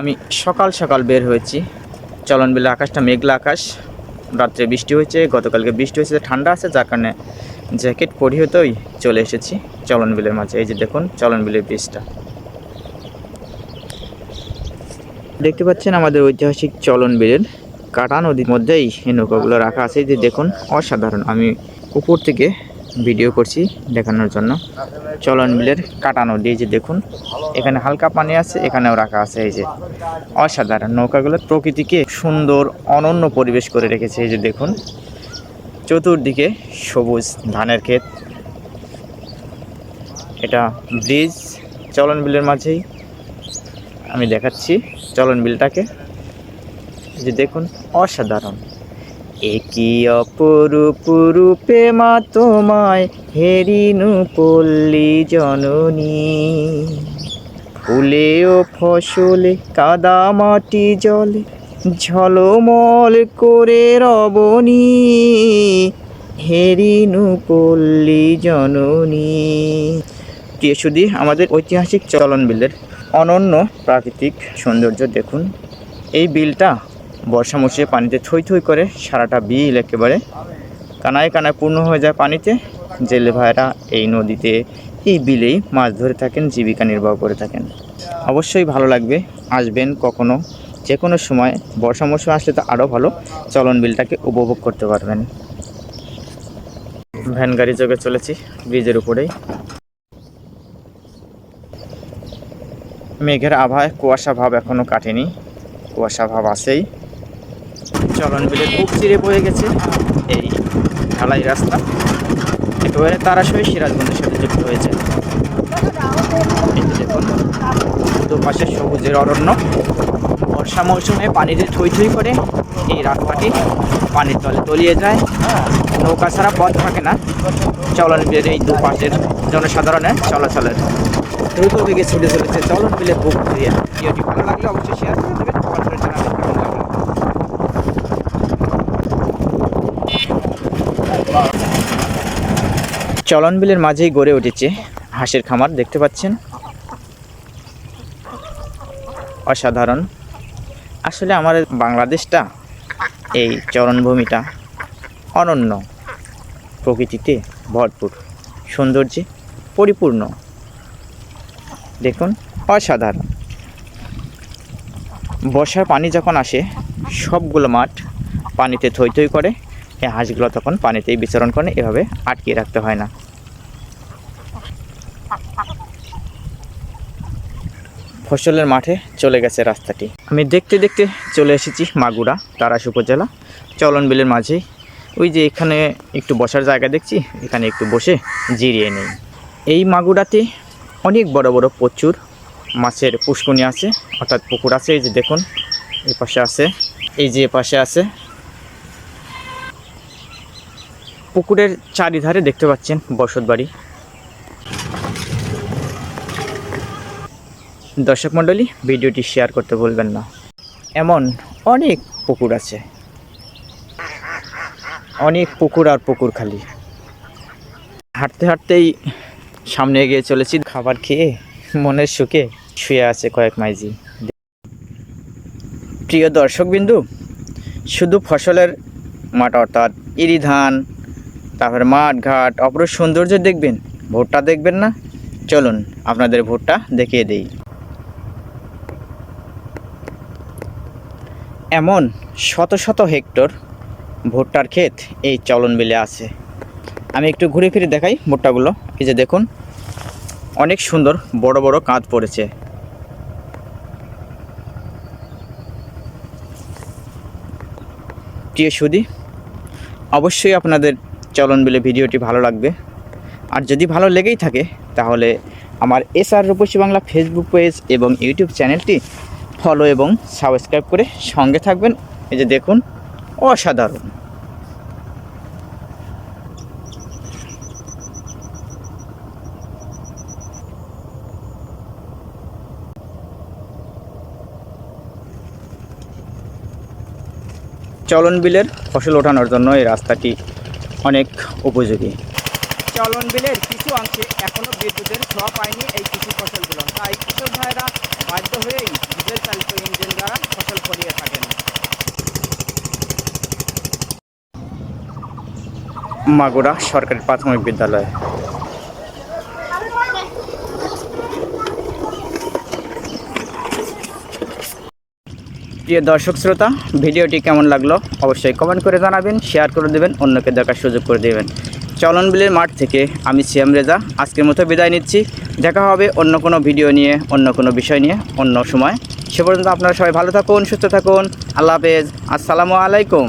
আমি সকাল সকাল বের হয়েছি। চলন বিলে আকাশটা মেঘলা আকাশ। রাত্রে বৃষ্টি হয়েছে, গতকালকে বৃষ্টি হয়েছে, ঠান্ডা আছে, যার কারণে জ্যাকেট পরিয়ে তোই চলে এসেছি চলন বিলের মাঝে। এই যে দেখুন, চলন বিলের বীজটা দেখতে পাচ্ছেন আমাদের ঐতিহাসিক চলন বিলের কাটা নদীর মধ্যেই এই নৌকাগুলো রাখা আছে। যে দেখুন, অসাধারণ। আমি উপর থেকে ভিডিও করছি দেখানোর জন্য। চলন বিলের কাটানো দিয়ে যে দেখুন, এখানে হালকা পানি আছে, এখানেও রাখা আছে, এই যে অসাধারণ নৌকাগুলো প্রকৃতিকে সুন্দর, অনন্য পরিবেশ করে রেখেছে, এই যে দেখুন। চতুর্দিকে সবুজ ধানের ক্ষেত। এটা ব্রিজ, চলন বিলের মাঝেই। আমি দেখাচ্ছি চলন বিলটাকে যে দেখুন, অসাধারণ। একই অপরূপ রূপে মা তোমায় হেরিনু পল্লী জননী। ফুলে ও ফসলে কাদা মাটি জলে ঝলমল করে রবণী হেরিনু পল্লী জননী। সুধী আমাদের ঐতিহাসিক চলন বিলের অনন্য প্রাকৃতিক সৌন্দর্য দেখুন। এই বিলটা বর্ষা মৌসুমে পানিতে থই থই করে সারাটা বিল একেবারে কানায় কানায় পূর্ণ হয়ে যায় পানিতে। জেলে ভাইরা এই নদীতে এই বিলেই মাছ ধরে থাকেন, জীবিকা নির্বাহ করে থাকেন। অবশ্যই ভালো লাগবে, আসবেন কখনো যে কোনো সময়। বর্ষা মৌসুমে আসলে তো আরও ভালো, চলন বিলটাকে উপভোগ করতে পারবেন। ভ্যান গাড়ি যোগে চলেছি, ব্রিজের উপরেই। মেঘের আভায় কুয়াশা ভাব এখনও কাটেনি, কুয়াশা ভাব আছেই। চলন বিলের বুক চিরে বয়ে গেছে। এই ঢালাই রাস্তা। একেবারে তারাশয় সিরাজগঞ্জের সাথে যুক্ত হয়েছে। দেখুন, দুপাশে সবুজের অরণ্য। বর্ষা মৌসুমে পানিতে থই থই করে এই রাস্তাটি পানির তলে তলিয়ে যায়। নৌকা ছাড়া পথ থাকে না। চলন বিলের এই দুপাশের জনসাধারণের চলাচলের। দ্রুত বেগে ছুটে চলেছে চলন বিলের বুক দিয়ে। ভিডিওটি ভালো লাগলে অবশ্যই শেয়ার করে দেবেন কমেন্ট করে জানাবেন কেমন লাগল চলন বিলের মাঝেই গড়ে উঠেছে হাঁসের খামার, দেখতে পাচ্ছেন? অসাধারণ। আসলে আমার বাংলাদেশটা এই চরণভূমিটা অনন্য। প্রকৃতিতে ভরপুর, সৌন্দর্যে পরিপূর্ণ। দেখুন, অসাধারণ। বর্ষার পানি যখন আসে, সবগুলো মাঠ পানিতে থই থই করে। এই হাঁসগুলো তখন পানিতেই বিচরণ করে, এভাবে আটকিয়ে রাখতে হয় না। ফসলের মাঠে চলে গেছে রাস্তাটি। আমি দেখতে দেখতে চলে এসেছি মাগুরা তারাস উপজেলা। চলন বিলের মাঝেই। ওই যে এখানে একটু বসার জায়গা দেখছি, এখানে একটু বসে জিরিয়ে নেই। এই মাগুরাতে অনেক বড় বড় প্রচুর মাছের পুষ্কুনি আছে, অর্থাৎ পুকুর আছে, এই যে দেখুন এই পাশে আছে, এই যে এ পাশে আছে পুকুরের চারিধারে দেখতে পাচ্ছেন বসত বাড়ি। দর্শক মণ্ডলী, ভিডিওটি শেয়ার করতে বলবেন না। এমন অনেক পুকুর আছে। অনেক পুকুর আর পুকুর খালি। হাঁটতে হাঁটতেই সামনে এগিয়ে চলেছি। খাবার খেয়ে মনের সুখে শুয়ে আছে কয়েক মাইজি। প্রিয় দর্শকবিন্দু, শুধু ফসলের মাঠ অর্থাৎ ইরি ধান তারপরে মাঠ, ঘাট, অপরূপ সৌন্দর্য দেখবেন। ভুট্টা দেখবেন না? চলুন, আপনাদের ভুট্টা দেখিয়ে দেই। এমন শত শত হেক্টর ভুট্টার ক্ষেত এই চলন বিলে আছে। আমি একটু ঘুরে ফিরে দেখাই ভুট্টাগুলো। এই যে দেখুন, অনেক সুন্দর বড় বড় কাঁধ পড়েছে। প্রিয় সুদি, অবশ্যই আপনাদের চলন বিলে ভিডিওটি ভালো লাগবে। আর যদি ভালো লেগেই থাকে, তাহলে আমার S R Rupashi Bangla Facebook page এবং ইউটিউব চ্যানেলটি ফলো এবং সাবস্ক্রাইব করে সঙ্গে থাকবেন। এই যে দেখুন, অসাধারণ। চলন বিলের ফসল ওঠানোর জন্য এই রাস্তাটি অনেক উপযোগী। চলন বিলের কিছু অংশে এখনও বিদ্যুতের ছোঁয়া পায়নি এই কৃষি ফসলগুলো। তাই কৃষক ভাইরা বাধ্য হয়েই ডিজেল চালিত ইঞ্জিন দ্বারা ফসল ফলিয়ে থাকেন। মাগুরা সরকারি প্রাথমিক বিদ্যালয়। প্রিয় দর্শক শ্রোতা, ভিডিওটি কেমন লাগল অবশ্যই কমেন্ট করে জানাবেন শেয়ার করে দেবেন, অন্যকে দেখার সুযোগ করে দেবেন। চলন বিলের মাঠ থেকে আমি সিএম রেজা, আজকের মতো বিদায় নিচ্ছি। দেখা হবে অন্য কোনো ভিডিও নিয়ে, অন্য কোনো বিষয় নিয়ে, অন্য সময়। সে পর্যন্ত আপনারা সবাই ভালো থাকুন, সুস্থ থাকুন। আল্লাহ হাফেজ। আসসালামু আলাইকুম।